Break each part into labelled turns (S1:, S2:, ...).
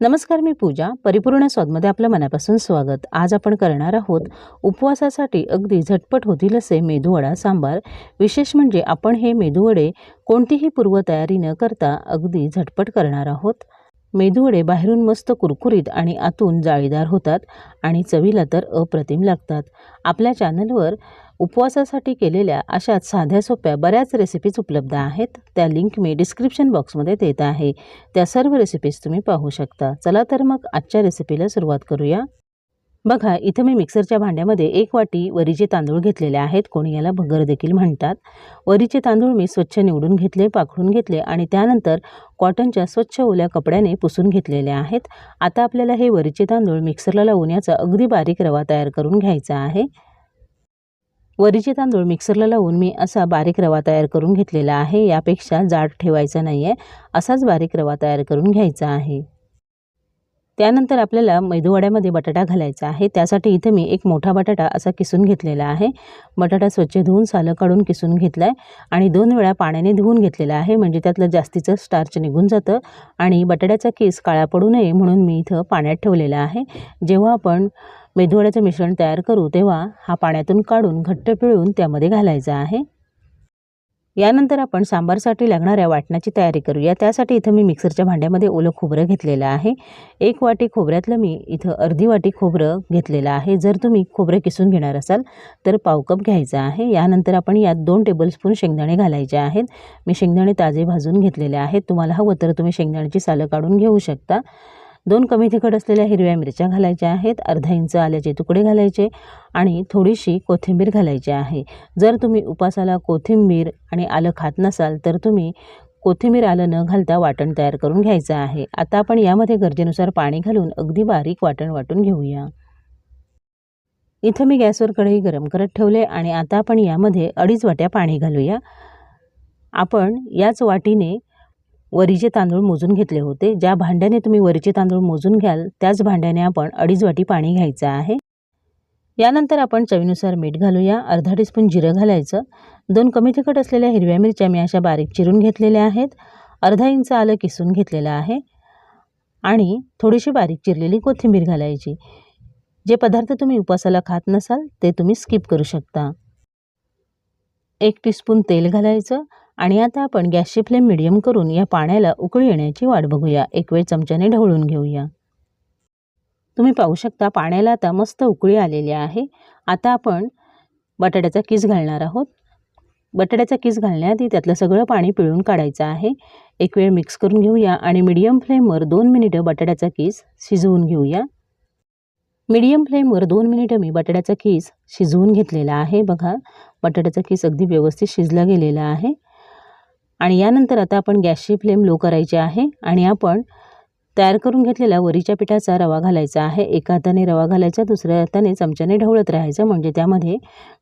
S1: नमस्कार मी पूजा. परिपूर्ण स्वादमध्ये आपलं मनापासून स्वागत. आज आपण करणार आहोत उपवासासाठी अगदी झटपट होतील असे मेदूवडा सांबार. विशेष म्हणजे आपण हे मेदूवडे कोणतीही पूर्वतयारी न करता अगदी झटपट करणार आहोत. मेदूवडे बाहेरून मस्त कुरकुरीत आणि आतून जाळीदार होतात आणि चवीला तर अप्रतिम लागतात. आपल्या चॅनलवर उपवासासाठी केलेल्या अशा साध्या सोप्या बऱ्याच रेसिपीज उपलब्ध आहेत. त्या लिंक मी डिस्क्रिप्शन बॉक्समध्ये देत आहे. त्या सर्व रेसिपीज तुम्ही पाहू शकता. चला तर मग आजच्या रेसिपीला सुरुवात करूया. बघा इथं मी मिक्सरच्या भांड्यामध्ये एक वाटी वरीचे तांदूळ घेतलेले आहेत. कोणी याला भगर देखील म्हणतात. वरीचे तांदूळ मी स्वच्छ निवडून घेतले पाखडून घेतले आणि त्यानंतर कॉटनच्या स्वच्छ ओल्या कपड्याने पुसून घेतलेले आहेत. आता आपल्याला हे वरीचे तांदूळ मिक्सरला लावून याचा अगदी बारीक रवा तयार करून घ्यायचा आहे. वरीचे तांदूळ मिक्सरला लावून मी असा बारीक रवा तयार करून घेतलेला आहे. यापेक्षा जाड ठेवायचा नाही आहे असाच बारीक रवा तयार करून घ्यायचा आहे. त्यानंतर आपल्याला मैदूवड्यामध्ये बटाटा घालायचा आहे. त्यासाठी इथे मी एक मोठा बटाटा असा किसून घेतलेला आहे. बटाटा स्वच्छ धुवून सालं काढून किसून घेतला आहे आणि दोन वेळा पाण्याने धुवून घेतलेला आहे. म्हणजे त्यातलं जास्तीचं स्टार्च निघून जातं आणि बटाट्याचा केस काळा पडू नये म्हणून मी इथं पाण्यात ठेवलेला आहे. जेव्हा आपण मेदूवड्याचं मिश्रण तयार करू तेव्हा हा पाण्यातून काढून घट्ट पिळून त्यामध्ये घालायचा आहे. यानंतर आपण सांबारसाठी लागणाऱ्या वाटणाची तयारी करूया. त्यासाठी इथं मी मिक्सरच्या भांड्यामध्ये ओलं खोबरं घेतलेलं आहे. एक वाटी खोबऱ्यातलं मी इथं अर्धी वाटी खोबरं घेतलेलं आहे. जर तुम्ही खोबरं किसून घेणार असाल तर पाव कप घ्यायचं आहे. यानंतर आपण यात दोन टेबलस्पून शेंगदाणे घालायचे आहेत. मी शेंगदाणे ताजे भाजून घेतलेले आहेत. तुम्हाला हवं तर तुम्ही शेंगदाण्याची सालं काढून घेऊ शकता. दोन कमी तिखट असलेल्या हिरव्या मिरच्या घालायच्या आहेत अर्धा इंच आल्याचे तुकडे घालायचे आणि थोडीशी कोथिंबीर घालायची आहे. जर तुम्ही उपासाला कोथिंबीर आणि आलं खात नसाल तर तुम्ही कोथिंबीर आलं न घालता वाटण तयार करून घ्यायचं आहे. आता आपण यामध्ये गरजेनुसार पाणी घालून अगदी बारीक वाटण वाटून घेऊया. इथं मी गॅसवर कढई गरम करत ठेवले आणि आता आपण यामध्ये अडीच वाट्या पाणी घालूया. आपण याच वाटीने वरीचे तांदूळ मोजून घेतले होते. ज्या भांड्याने तुम्ही वरीचे तांदूळ मोजून घ्याल त्याच भांड्याने आपण अडीच वाटी पाणी घ्यायचं आहे. यानंतर आपण चवीनुसार मीठ घालूया. अर्धा टीस्पून जिरं घालायचं. दोन कमी तिखट असलेल्या हिरव्या मिरच्या मी अशा बारीक चिरून घेतलेल्या आहेत. अर्धा इंच आलं किसून घेतलेलं आहे. आणि थोडीशी बारीक चिरलेली कोथिंबीर घालायची. जे पदार्थ तुम्ही उपासाला खात नसाल ते तुम्ही स्किप करू शकता. एक टीस्पून तेल घालायचं. आणि आता आपण गॅसची फ्लेम मिडियम करून या पाण्याला उकळी येण्याची वाट बघूया. एक वेळ चमच्याने ढवळून घेऊया. तुम्ही पाहू शकता पाण्याला आता मस्त उकळी आलेली आहे. आता आपण बटाट्याचा किस घालणार आहोत. बटाट्याचा किस घालण्याआधी त्यातलं सगळं पाणी पिळून काढायचं आहे. एक वेळ मिक्स करून घेऊया आणि मिडियम फ्लेमवर दोन मिनिटं बटाट्याचा किस शिजवून घेऊया. मिडियम फ्लेमवर दोन मिनिटं मी बटाट्याचा किस शिजवून घेतलेला आहे. बघा बटाट्याचा किस अगदी व्यवस्थित शिजला गेलेला आहे. आणि यानंतर आता आपण गॅसची फ्लेम लो करायची आहे आणि आपण तयार करून घेतलेला वरीच्या पिठाचा रवा घालायचा आहे. एका हाताने रवा घालायचा दुसऱ्या हाताने चमच्याने ढवळत राहायचं म्हणजे त्यामध्ये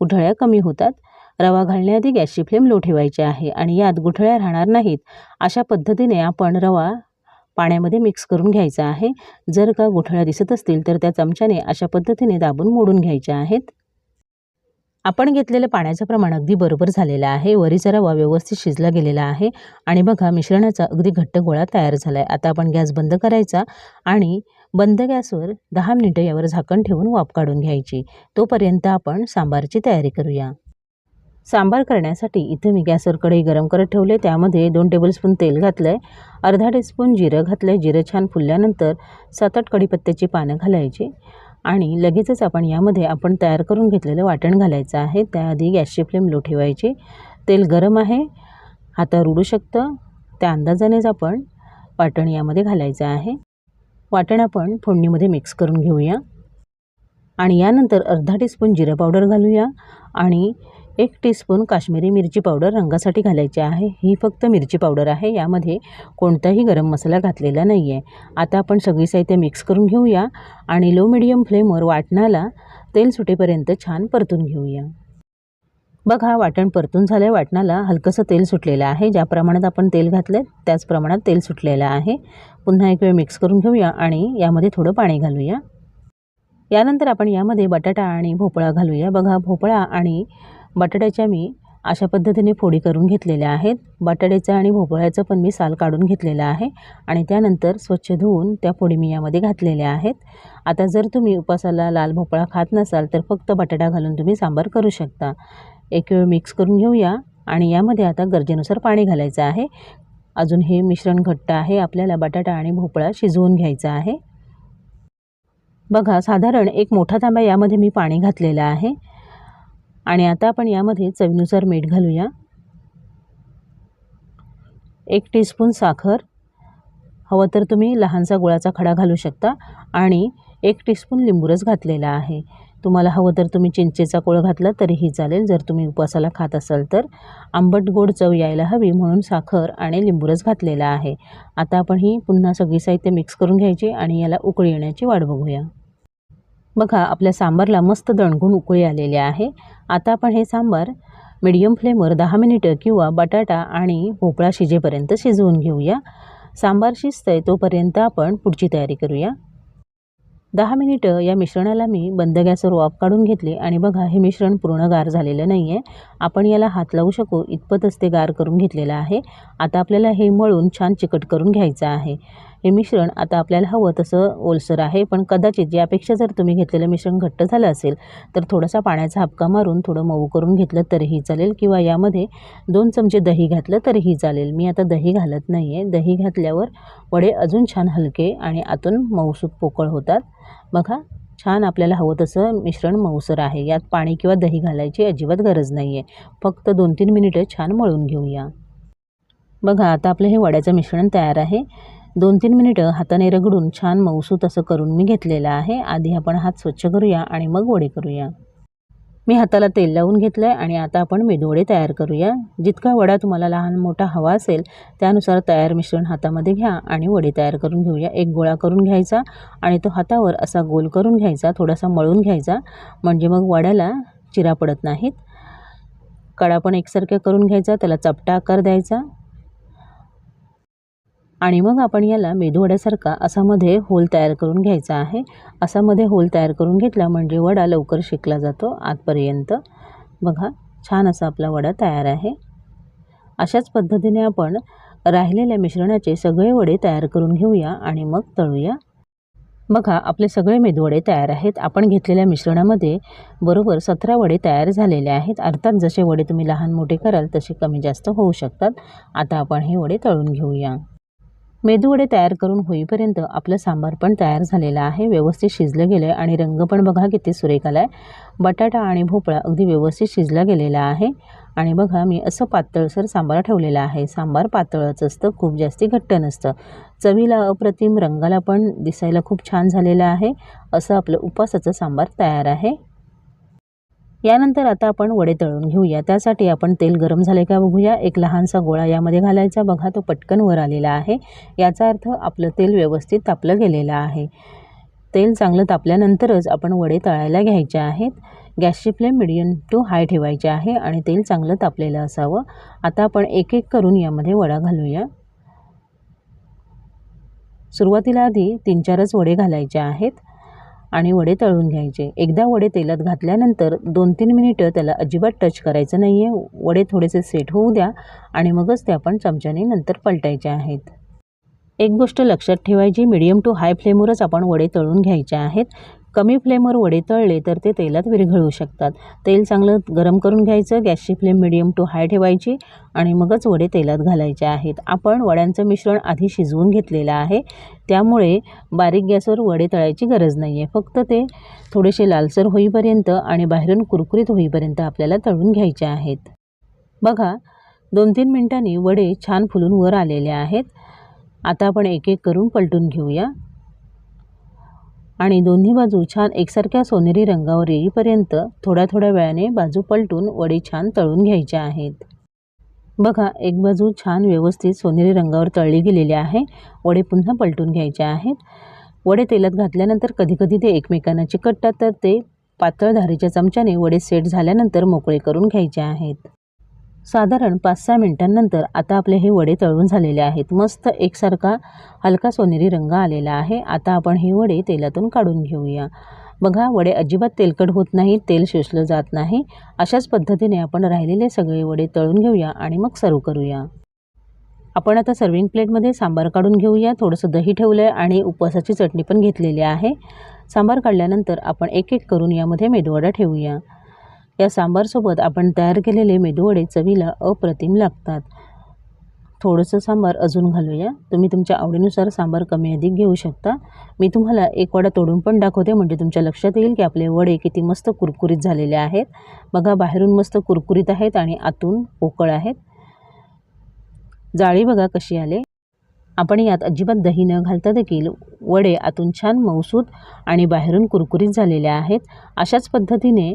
S1: गुठळ्या कमी होतात. रवा घालण्याआधी गॅसची फ्लेम लो ठेवायची आहे आणि यात गुठळ्या राहणार नाहीत. अशा पद्धतीने आपण रवा पाण्यामध्ये मिक्स करून घ्यायचा आहे. जर का गुठळ्या दिसत असतील तर त्या चमच्याने अशा पद्धतीने दाबून मोडून घ्यायच्या आहेत. आपण घेतलेलं पाण्याचं प्रमाण अगदी बरोबर झालेलं आहे. वरीचा रवा व्यवस्थित शिजला गेलेला आहे. आणि बघा मिश्रणाचा अगदी घट्ट गोळा तयार झाला आहे आता आपण गॅस बंद करायचा आणि बंद गॅसवर दहा मिनिटं यावर झाकण ठेवून वाफ काढून घ्यायची. तोपर्यंत आपण सांबारची तयारी करूया. सांबार करण्यासाठी इथे मी गॅसवर कढई गरम करत ठेवले. त्यामध्ये दोन टेबलस्पून तेल घातलं आहे अर्धा टीस्पून जिरं घातलं आहे जिरं छान फुलल्यानंतर सात आठ कढीपत्त्याची पानं घालायची. आणि लगेचच आपण यामध्ये आपण तयार करून घेतलेलं वाटण घालायचं आहे. त्याआधी गॅसची फ्लेम लो ठेवायची. तेल गरम आहे. हातावर उडू शकतं. त्या अंदाजानेच आपण वाटण यामध्ये घालायचं आहे. वाटण आपण फोडणीमध्ये मिक्स करून घेऊया. आणि यानंतर अर्धा टीस्पून जिरं पावडर घालूया. आणि एक टीस्पून काश्मीरी मिरची पावडर रंगासाठी घालायची आहे. ही फक्त मिरची पावडर आहे. यामध्ये कोणताही गरम मसाला घातलेला नाही आहे आता आपण सगळी साहित्य मिक्स करून घेऊया आणि लो मिडियम फ्लेमवर वाटणाला तेल सुटेपर्यंत छान परतून घेऊया. बघा वाटण परतून झालं आहे वाटणाला हलकंसं तेल सुटलेलं आहे. ज्या प्रमाणात आपण तेल घातलं त्याच प्रमाणात तेल सुटलेलं आहे. पुन्हा एक वेळ मिक्स करून घेऊया आणि यामध्ये थोडं पाणी घालूया. यानंतर आपण यामध्ये बटाटा आणि भोपळा घालूया. बघा भोपळा आणि बटाट्याच्या मी अशा पद्धतीने फोडी करून घेतलेल्या आहेत. बटाट्याचं आणि भोपळ्याचं पण मी साल काढून घेतलेलं आहे आणि त्यानंतर स्वच्छ धुवून त्या फोडी मी यामध्ये घातलेल्या आहेत. आता जर तुम्ही उपासाला लाल भोपळा खात नसाल तर फक्त बटाटा घालून तुम्ही सांबार करू शकता. एक वेळ मिक्स करून घेऊया आणि यामध्ये आता गरजेनुसार पाणी घालायचं आहे. अजून हे मिश्रण घट्ट आहे. आपल्याला बटाटा आणि भोपळा शिजवून घ्यायचा आहे. बघा साधारण एक मोठा तांबा यामध्ये मी पाणी घातलेलं आहे. आणि आता आपण यामध्ये चवीनुसार मीठ घालूया. एक टीस्पून साखर. हवं तर तुम्ही लहानसा गुळाचा खडा घालू शकता आणि एक टीस्पून लिंबूरस घातलेला आहे. तुम्हाला हवं तर तुम्ही चिंचेचा कोळ घातला तरीही चालेल. जर तुम्ही उपवासाला खात असाल तर आंबट गोड चव यायला हवी म्हणून साखर आणि लिंबूरस घातलेला आहे. आता आपण ही पुन्हा सगळी साहित्य मिक्स करून घ्यायची आणि याला उकळी येण्याची वाट बघूया. बघा आपल्या सांबारला मस्त दणकून उकळी आलेली आहे. आता आपण हे सांबार मीडियम फ्लेमवर दहा मिनिटं किंवा बटाटा आणि भोपळा शिजेपर्यंत शिजवून घेऊया. सांबार शिजतंय तोपर्यंत आपण पुढची तयारी करूया. दहा मिनिटं या मिश्रणाला मी बंद गॅसवर वाफ काढून घेतली आणि बघा हे मिश्रण पूर्ण गार झालेलं नाही आहे आपण याला हात लावू शकू. इतपतच ते गार करून घेतलेलं आहे. आता आपल्याला हे मळून छान चिकट करून घ्यायचं आहे. हे मिश्रण आता आपल्याला हवं तसं ओलसर आहे. पण कदाचित यापेक्षा जर तुम्ही घेतलेलं मिश्रण घट्ट झालं असेल तर थोडासा पाण्याचा हापका मारून थोडं मऊ करून घेतलं तरीही चालेल. किंवा यामध्ये दोन चमचे दही घातलं तरीही चालेल. मी आता दही घालत नाही आहे दही घातल्यावर वडे अजून छान हलके आणि आतून मऊसूक पोकळ होतात. बघा छान आपल्याला हवं तसं मिश्रण मऊसर आहे. यात पाणी किंवा दही घालायची अजिबात गरज नाही आहे फक्त दोन तीन मिनिटं छान मळून घेऊया. बघा आता आपलं हे वड्याचं मिश्रण तयार आहे. दोन तीन मिनिटं हाताने रगडून छान मऊसूत असं करून मी घेतलेलं आहे. आधी आपण हात स्वच्छ करूया आणि मग वडे करूया. मी हाताला तेल लावून घेतलं आहे आणि आता आपण मेदूवडे तयार करूया. जितका वडा तुम्हाला लहान मोठा हवा असेल त्यानुसार तयार मिश्रण हातामध्ये घ्या आणि वडे तयार करून घेऊया. एक गोळा करून घ्यायचा आणि तो हातावर असा गोल करून घ्यायचा थोडासा मळून घ्यायचा. म्हणजे मग वड्याला चिरा पडत नाहीत. कडा पण एकसारख्या करून घ्यायचा त्याला चपटा आकार द्यायचा. आणि मग आपण याला मेदूवड्यासारखा असामध्ये होल तयार करून घ्यायचा आहे. असामध्ये होल तयार करून घेतला म्हणजे वडा लवकर शिकला जातो आतपर्यंत. बघा छान असा आपला वडा तयार आहे. अशाच पद्धतीने आपण राहिलेल्या मिश्रणाचे सगळे वडे तयार करून घेऊया आणि मग तळूया. बघा आपले सगळे मेदूवडे तयार आहेत. आपण घेतलेल्या मिश्रणामध्ये बरोबर सतरा वडे तयार झालेले आहेत. अर्थात जसे वडे तुम्ही लहान मोठे कराल तसे कमी जास्त होऊ शकतात. आता आपण हे वडे तळून घेऊया. मेदूवडे तयार करून होईपर्यंत आपलं सांबार पण तयार झालेलं आहे. व्यवस्थित शिजलं गेलं आहे आणि रंग पण बघा किती सुरेख आला आहे बटाटा आणि भोपळा अगदी व्यवस्थित शिजला गेलेला आहे. आणि बघा मी असं पातळसर सांबार ठेवलेला आहे. सांबार पातळच असतं खूप जास्ती घट्ट नसतं. चवीला अप्रतिम रंगाला पण दिसायला खूप छान झालेलं आहे. असं आपलं उपासाचं सांबार तयार आहे. यानंतर आता आपण वडे तळून घेऊया. त्यासाठी आपण तेल गरम झाले का बघूया. एक लहानसा गोळा यामध्ये घालायचा. बघा तो पटकन वर आलेला आहे. याचा अर्थ आपलं तेल व्यवस्थित तापलं गेलेलं आहे. तेल चांगलं तापल्यानंतरच आपण वडे तळायला घ्यायचे आहेत. गॅसची फ्लेम मिडियम टू हाय ठेवायची आहे आणि तेल चांगलं तापलेलं असावं. आता आपण एक एक करून यामध्ये वडा घालूया. सुरुवातीला आधी तीन चारच वडे घालायचे आहेत. आणि वडे तळून घ्यायचे. एकदा वडे तेलात घातल्यानंतर दोन तीन मिनिटं त्याला अजिबात टच करायचं नाही आहे वडे थोडेसे सेट होऊ द्या आणि मगच ते आपण चमच्याने नंतर पलटायचे आहेत. एक गोष्ट लक्षात ठेवायची मीडियम टू हाय फ्लेमवरच आपण वडे तळून घ्यायचे आहेत. कमी फ्लेमवर वडे तळले तर ते तेलात विरघळू शकतात. तेल चांगलं गरम करून घ्यायचं गॅसची फ्लेम मिडियम टू हाय ठेवायची आणि मगच वडे तेलात घालायचे आहेत. आपण वड्यांचं मिश्रण आधी शिजवून घेतलेलं आहे. त्यामुळे बारीक गॅसवर वडे तळायची गरज नाही आहे फक्त ते थोडेसे लालसर होईपर्यंत आणि बाहेरून कुरकुरीत होईपर्यंत आपल्याला तळून घ्यायचे आहेत. बघा दोन तीन मिनटांनी वडे छान फुलून वर आलेले आहेत. आता आपण एक एक करून पलटून घेऊया. आणि दोन्ही बाजू छान एकसारख्या सोनेरी रंगावर येईपर्यंत थोड्या थोड्या वेळाने बाजू पलटून वडे छान तळून घ्यायचे आहेत. बघा एक बाजू छान व्यवस्थित सोनेरी रंगावर तळली गेलेली आहे. वडे पुन्हा पलटून घ्यायचे आहेत. वडे तेलात घातल्यानंतर कधीकधी ते एकमेकांना चिकटतात तर ते पातळ धारेच्या चमच्याने वडे सेट झाल्यानंतर मोकळे करून घ्यायचे आहेत. साधारण पाच सहा मिनटांनंतर आता आपले हे वडे तळून झालेले आहेत. मस्त एकसारखा हलका सोनेरी रंग आलेला आहे. आता आपण हे वडे तेलातून काढून घेऊया. बघा वडे अजिबात तेलकट होत नाही तेल शोषलं जात नाही. अशाच पद्धतीने आपण राहिलेले सगळे वडे तळून घेऊया आणि मग सर्व करूया. आपण आता सर्विंग प्लेटमध्ये सांबार काढून घेऊया. थोडंसं दही ठेवलं आहे आणि उपवासाची चटणी पण घेतलेली आहे. सांबार काढल्यानंतर आपण एक एक करून यामध्ये मेदवडा ठेवूया. या सांबारसोबत आपण तयार केलेले मेदूवडे चवीला अप्रतिम लागतात. थोडंसं सांबार अजून घालूया. तुम्ही तुमच्या आवडीनुसार सांबार कमी अधिक घेऊ शकता. मी तुम्हाला एक वडा तोडून पण दाखवते. म्हणजे तुमच्या लक्षात येईल की आपले वडे किती मस्त कुरकुरीत झालेले आहेत. बघा बाहेरून मस्त कुरकुरीत आहेत आणि आतून पोकळ आहेत. जाळी बघा कशी आले. आपण यात अजिबात दही न घालता देखील वडे आतून छान मौसूद आणि बाहेरून कुरकुरीत झालेले आहेत. अशाच पद्धतीने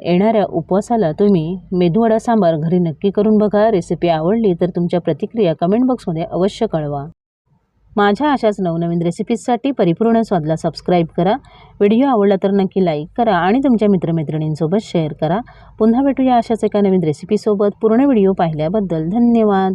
S1: येणाऱ्या उपवासाला तुम्ही मेदूवडा सांबार घरी नक्की करून बघा. रेसिपी आवडली तर तुमच्या प्रतिक्रिया कमेंट बॉक्समध्ये अवश्य कळवा. माझ्या अशाच नवनवीन रेसिपीजसाठी परिपूर्ण स्वादला सबस्क्राईब करा. व्हिडिओ आवडला तर नक्की लाईक करा आणि तुमच्या मित्रमैत्रिणींसोबत शेअर करा. पुन्हा भेटूया अशाच एका नवीन रेसिपीसोबत पूर्ण व्हिडिओ पाहिल्याबद्दल धन्यवाद.